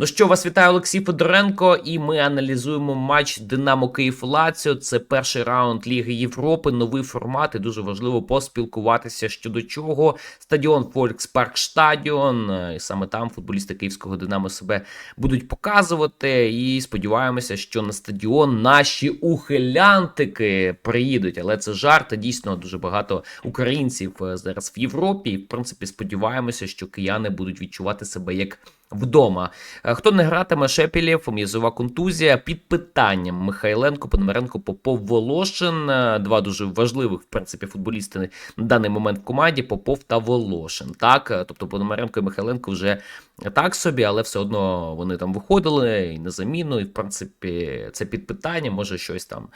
Ну що, вас вітає Олексій Федоренко, і ми аналізуємо матч Динамо Київ Лаціо. Це перший раунд Ліги Європи, новий формат. І дуже важливо поспілкуватися щодо чого. Стадіон Фолькспарк Стадіон. І саме там футболісти київського Динамо себе будуть показувати. І сподіваємося, що на стадіон наші ухилянтики приїдуть. Але це жарт. Дійсно, дуже багато українців е, зараз в Європі. І в принципі сподіваємося, що кияни будуть відчувати себе як. Вдома Е, хто не гратиме Шепілєв, м'язова контузія під питанням Михайленко, Пономаренко, Попов, Волошин. Е, Два дуже важливих в принципі футболісти на даний момент в команді Попов та Волошин. Так, Е, тобто Пономаренко і Михайленко вже так собі, але все одно вони там виходили і на заміну. І в принципі це під питання. Може щось там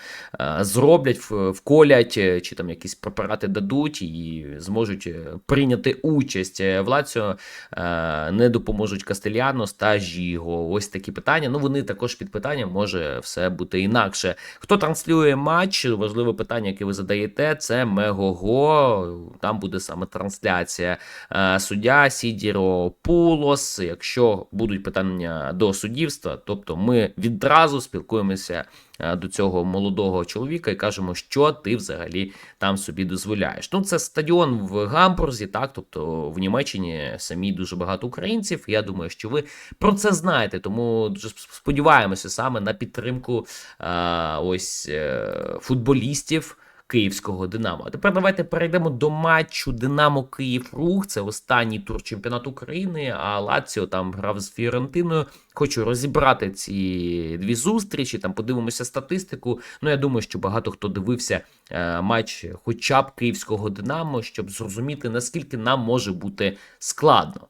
зроблять, вколять, чи там якісь препарати дадуть і зможуть прийняти участь в Лаціо. е, Не допоможуть Кастельянос та Жіго. Ось такі питання. Ну вони також під питанням може все бути інакше. Хто транслює матч? Важливе питання, яке ви задаєте, це Мегого. Там буде саме трансляція. Е, Суддя Сідіро Пулос. Якщо будуть питання до суддівства, тобто ми відразу спілкуємося е, до цього молодого чоловіка і кажемо, що ти взагалі там собі дозволяєш. Ну, це стадіон в Гамбурзі, так, тобто в Німеччині самі дуже багато українців. Я думаю, що ви про це знаєте, тому дуже сподіваємося саме на підтримку е, ось е, футболістів. Київського Динамо. А тепер давайте перейдемо до матчу Динамо Київ Рух. Це останній тур чемпіонату України. А Лаціо там грав з Фіорентиною. Хочу розібрати ці дві зустрічі. Там подивимося статистику. Ну я думаю, що багато хто дивився е, матч, хоча б київського Динамо, щоб зрозуміти наскільки нам може бути складно.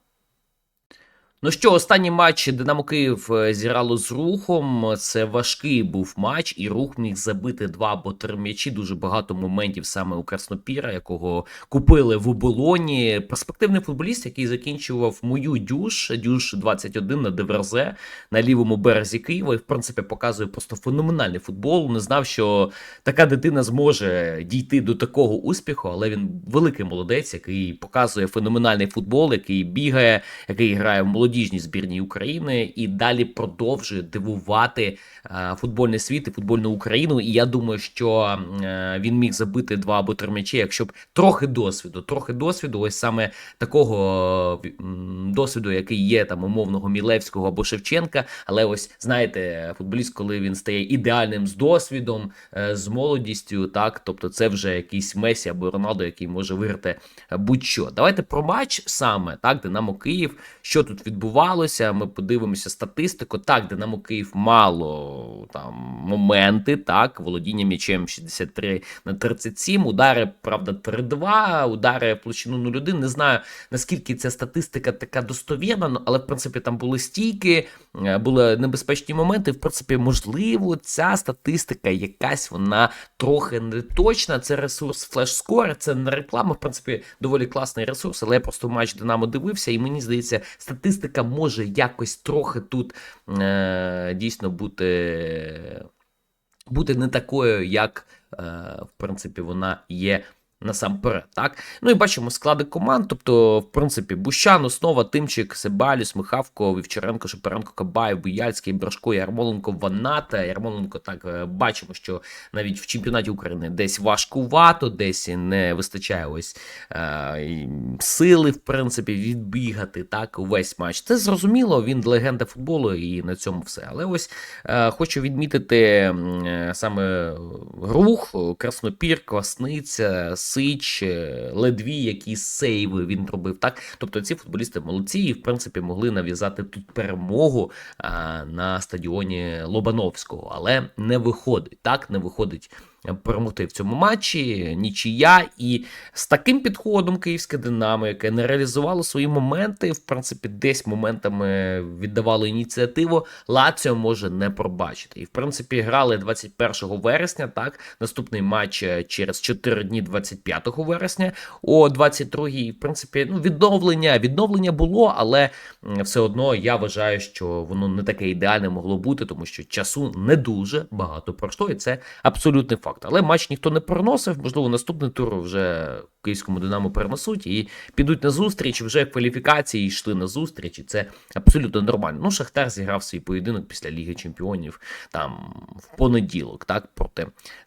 Ну що, останній матч Динамо Київ е, зіграло з рухом. Це важкий був матч, і рух міг забити два або три м'ячі. Дуже багато моментів саме у Краснопіра, якого купили в оболоні. Перспективний футболіст, який закінчував мою дюш, дюш 21 на Деверзе на лівому березі Києва. І в принципі показує просто феноменальний футбол. Не знав, що така дитина зможе дійти до такого успіху, але він великий молодець, який показує феноменальний футбол, який бігає, який грає в молодіжній збірній України і далі продовжує дивувати е, футбольний світ і футбольну Україну. І я думаю, що е, він міг забити два або три м'ячі, якщо б трохи досвіду, трохи досвіду, ось саме такого е, досвіду, який є там умовного Мілевського або Шевченка. Але ось знаєте, футболіст, коли він стає ідеальним з досвідом, з молодістю, так тобто це вже якийсь Месі або Роналдо, який може виграти будь-що. Давайте про матч саме так, Динамо Київ. Що тут відбувалося? Ми подивимося статистику. Так, Динамо Київ мало там моменти, так, володіння м'ячем 63 на 37, удари, правда, 3-2, удари в площину 0-1. Не знаю наскільки ця статистика така достовірна, ну, але в принципі там були стійки, е, були небезпечні моменти. В принципі, можливо, ця статистика якась вона трохи не точна. Це ресурс FlashScore, це не реклама. В принципі, доволі класний ресурс, але я просто матч Динамо дивився, і мені здається, статистика може якось трохи тут е, дійсно бути, бути не такою, як е, в принципі вона є. Насамперед, так. Ну і бачимо склади команд. Тобто, в принципі, Бущан, Основа, Тимчик, Себаліс, Михавко, Вівчаренко, Шепаренко, Кабаєв, Буяльський, Брашко, Ярмоленко, Ваната. Ярмоленко, так е, бачимо, що навіть в чемпіонаті України десь важкувато, десь не вистачає ось е, сили, в принципі, відбігати так увесь матч. Це зрозуміло, він легенда футболу, і на цьому все. Але ось е, хочу відмітити е, саме рух, Краснопір, Квасниця, Сич, е, Ледві, які сейви він робив. Так, тобто ці футболісти молодці, і в принципі могли нав'язати тут перемогу а, на стадіоні Лобановського, але не виходить. Так, не виходить перемогти в цьому матчі, нічия. І з таким підходом київське Динамо, яке не реалізувало свої моменти, в принципі, десь моментами віддавало ініціативу, Лаціо може не пробачити. І в принципі грали 21 вересня. Так, наступний матч е, через 4 дні, 25 вересня, о 22-й. В принципі, ну відновлення, відновлення було, але все одно я вважаю, що воно не таке ідеальне могло бути, тому що часу не дуже багато пройшло, і це абсолютний факт. Факт. Але матч ніхто не переносив. Можливо, наступний тур вже київському Динамо перенесуть і підуть на зустріч. Вже кваліфікації йшли на зустріч, і це абсолютно нормально. Ну, Шахтар зіграв свій поєдинок після Ліги Чемпіонів там в понеділок, так проти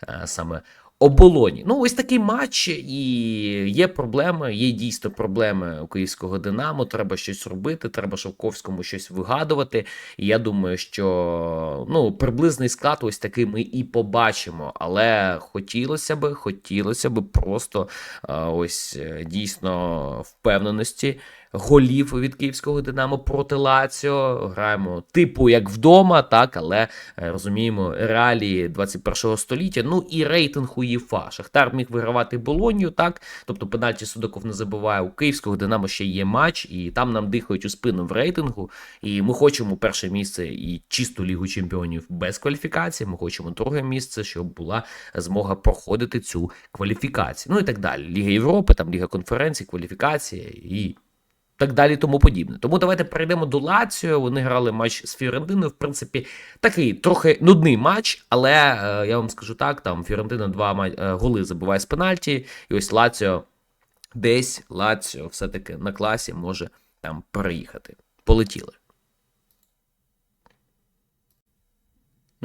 е, саме оболоні. Ну, ось такий матч, і є проблеми, є дійсно проблеми у київського Динамо. Треба щось робити, треба Шовковському щось вигадувати. І я думаю, що ну, приблизний склад ось такий ми і побачимо. Але хотілося би, хотілося би просто ось е, дійсно впевненості. Голів від київського Динамо проти Лаціо. Граємо типу як вдома, так, але е, розуміємо реалії 21-го століття. Ну і рейтинг УЄФА. Шахтар міг вигравати Болонію, так. Тобто пенальті Судаков не забуває. У київського Динамо ще є матч, і там нам дихають у спину в рейтингу. І ми хочемо перше місце і чисту лігу чемпіонів без кваліфікації. Ми хочемо друге місце, щоб була змога проходити цю кваліфікацію. Ну і так далі. Ліга Європи, там Ліга конференцій, кваліфікація і так далі, тому подібне. Тому давайте перейдемо до Лаціо. Вони грали матч з Фіорентиною. В принципі, такий трохи нудний матч, але е, я вам скажу так: там Фіорентина два е, голи забиває з пенальті, і ось Лаціо десь Лаціо все-таки на класі може там переїхати. Полетіли.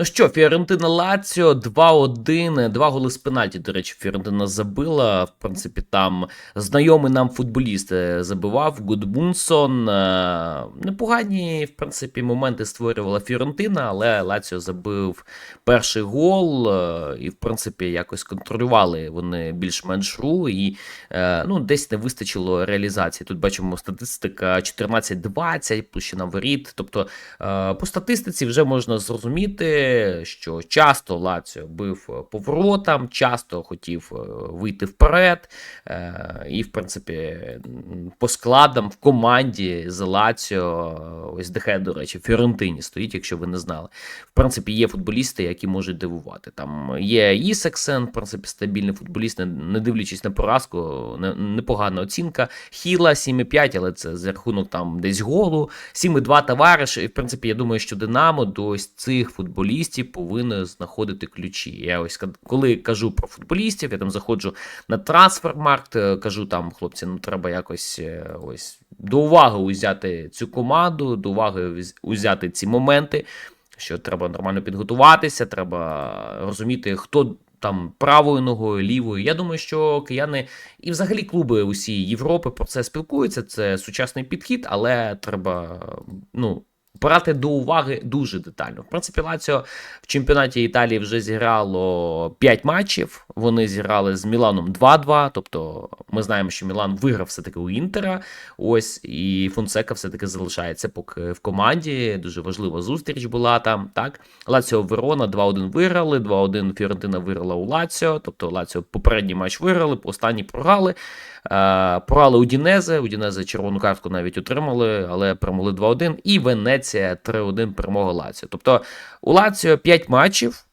Ну що, Фіорентина Лаціо 2-1, два голи з пенальті. До речі, Фіорентина забила. В принципі, там знайомий нам футболіст е, забивав Гудмунсон. Е, Непогані, в принципі, моменти створювала Фіорентина, але Лаціо забив перший гол, е, і, в принципі, якось контролювали вони більш-менш гру. І ну, десь не вистачило реалізації. Тут бачимо статистика 14-20, площина воріт. Тобто, по статистиці вже можна зрозуміти що часто Лаціо бив по воротам, часто хотів е, вийти вперед. е, І, в принципі, по складам в команді з Лаціо, е, ось Дехе, до речі, в Фіорентині стоїть, якщо ви не знали. В принципі, є футболісти, які можуть дивувати. Там є Ісаксен, в принципі, стабільний футболіст, не дивлячись на поразку, непогана оцінка. Хіла 7,5, але це за рахунок там десь голу. 7,2 товариш. І, в принципі, я думаю, що Динамо до ось цих футболістів повинно знаходити ключі. Я ось коли кажу про футболістів, я там заходжу на трансфермаркт, е, кажу там, хлопці, ну треба якось е, ось до уваги узяти цю команду, до уваги узяти ці моменти, що треба нормально підготуватися, треба розуміти, хто. Там правою ногою, лівою. Я думаю, що кияни і взагалі клуби усі Європи про це спілкуються. Це сучасний підхід, але треба ну, брати до уваги дуже детально. В принципі, Лаціо в чемпіонаті Італії вже зіграло 5 матчів. Вони зіграли з Міланом 2-2. Тобто ми знаємо, що Мілан виграв все-таки у Інтера. Ось і Фонсека все-таки залишається поки в команді. Дуже важлива зустріч була там. Так, Лаціо Верона 2-1 виграли, 2-1 Фіорентина виграла у Лаціо. Тобто Лаціо попередній матч виграли, останній програли. Е, Програли у Дінезе. У Дінезе червону картку навіть отримали, але перемогли 2-1. І Венеція 3-1 перемога Лаціо. Тобто у Лаціо 5 матчів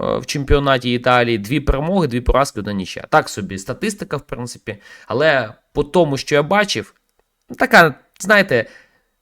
е, в чемпіонаті Італії, дві перемоги, дві поразки, одна нічия. Так собі статистика, в принципі. Але по тому, що я бачив, така, знаєте.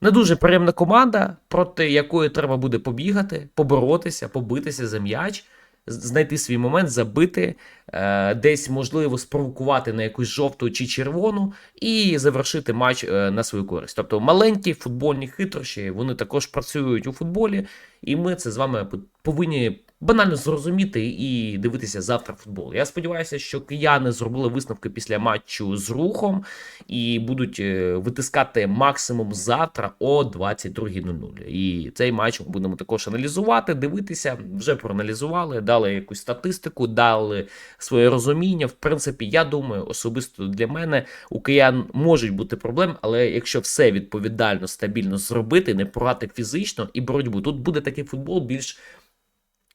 Не дуже приємна команда, проти якої треба буде побігати, поборотися, побитися за м'яч, знайти свій момент, забити, е, десь можливо спровокувати на якусь жовту чи червону і завершити матч е, на свою користь. Тобто маленькі футбольні хитрощі, вони також працюють у футболі, і ми це з вами повинні банально зрозуміти і дивитися завтра футбол. Я сподіваюся, що кияни зробили висновки після матчу з рухом і будуть е, витискати максимум завтра о 22.00. І цей матч ми будемо також аналізувати, дивитися. Вже проаналізували, дали якусь статистику, дали своє розуміння. В принципі, я думаю, особисто для мене у киян можуть бути проблеми, але якщо все відповідально, стабільно зробити, не програти фізично і боротьбу, тут буде такий футбол більш.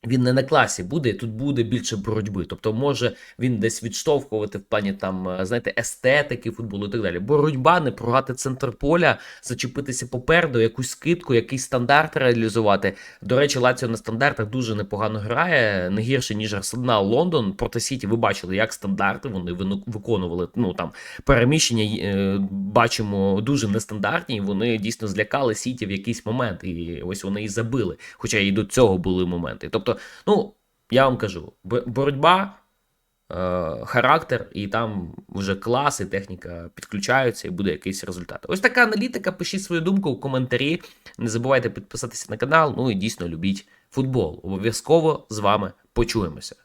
Він не на класі буде, тут буде більше боротьби. Тобто може він десь відштовхувати в плані там, е, знаєте, естетики футболу і так далі. Боротьба, не програти центр поля, зачепитися попереду, якусь скидку, якийсь стандарт реалізувати. До речі, Лаціо на стандартах дуже непогано грає, не гірше, ніж Арсенал Лондон. Проти Сіті ви бачили, як стандарти вони виконували. Ну там переміщення е, бачимо дуже нестандартні. Вони дійсно злякали Сіті в якийсь момент, і ось вони і забили. Хоча і до цього були моменти. Тобто, ну. я вам кажу, боротьба, е, характер, і там вже клас і техніка підключаються, і буде якийсь результат. Ось така аналітика. Пишіть свою думку у коментарі. Не забувайте підписатися на канал. Ну і дійсно любіть футбол. Обов'язково з вами почуємося.